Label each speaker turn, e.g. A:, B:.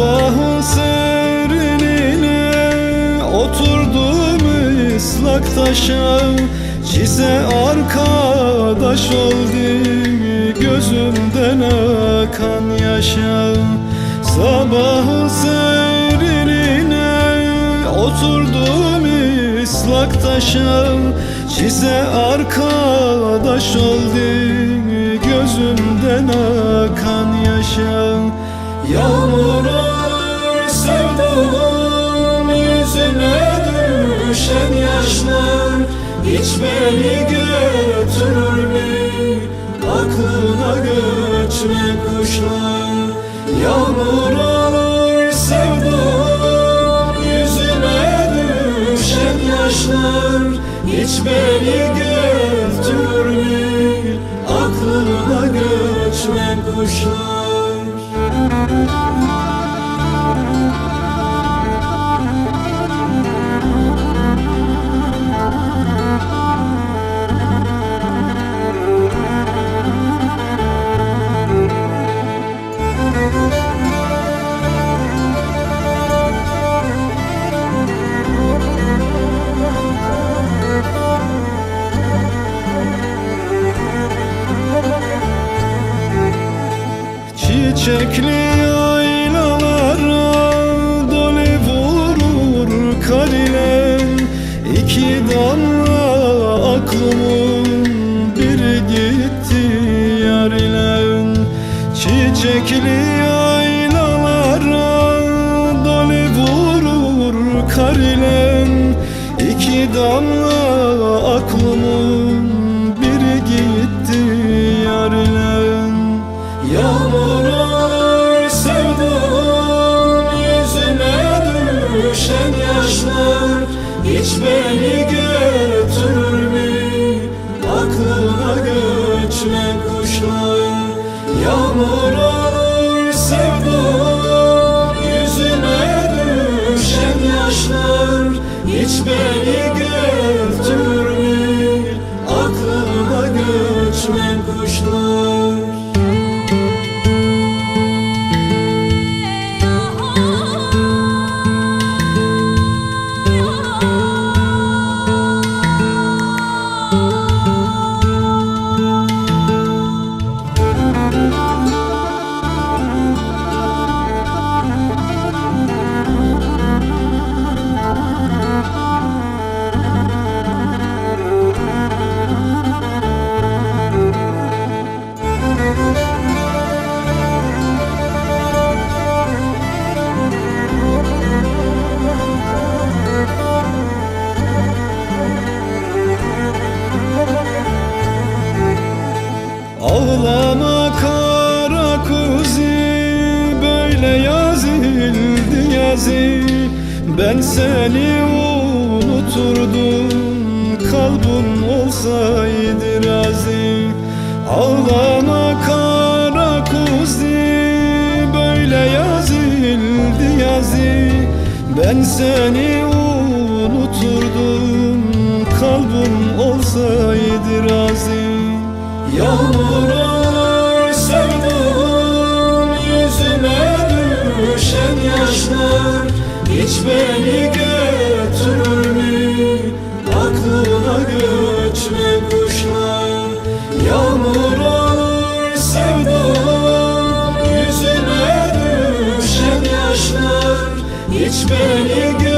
A: Sabahın serinine Oturdum ıslak taşa Çize arkadaş oldum Gözümden akan yaşa. Sabahın serinine Oturdum ıslak taşa Çize arkadaş oldum Gözümden akan yaşa. Yağmurlar düşen yaşlar Hiç beni götürür mü aklına göçme kuşlar Yağmurlar sevdum. Yüzüne düşen yaşlar Hiç beni götürür mü aklına göçme kuşlar Çiçekli aynalara dole vurur kar ile iki damla aklımın biri gitti yar ile. Çiçekli aynalara dole vurur kar ile iki damla düşen yaşlar Hiç beni götürür mü aklına göçmen kuşlar Yağmurlar sevdum yüzüne düşen yaşlar. Hiç beni götürür yazı Ben seni unuturdum. Kalbim olsaydı razı Ağlama kara kuzi Böyle yazıldı yazı Ben seni unuturdum. Kalbim olsaydı razı Yağmurlar sevdum yüzüme düşen taşlar hiç beni götürür mü? Aklına göçme kuşlar Yağmur olur sevdam Yüzüme düşen yaşlar hiç beni götürür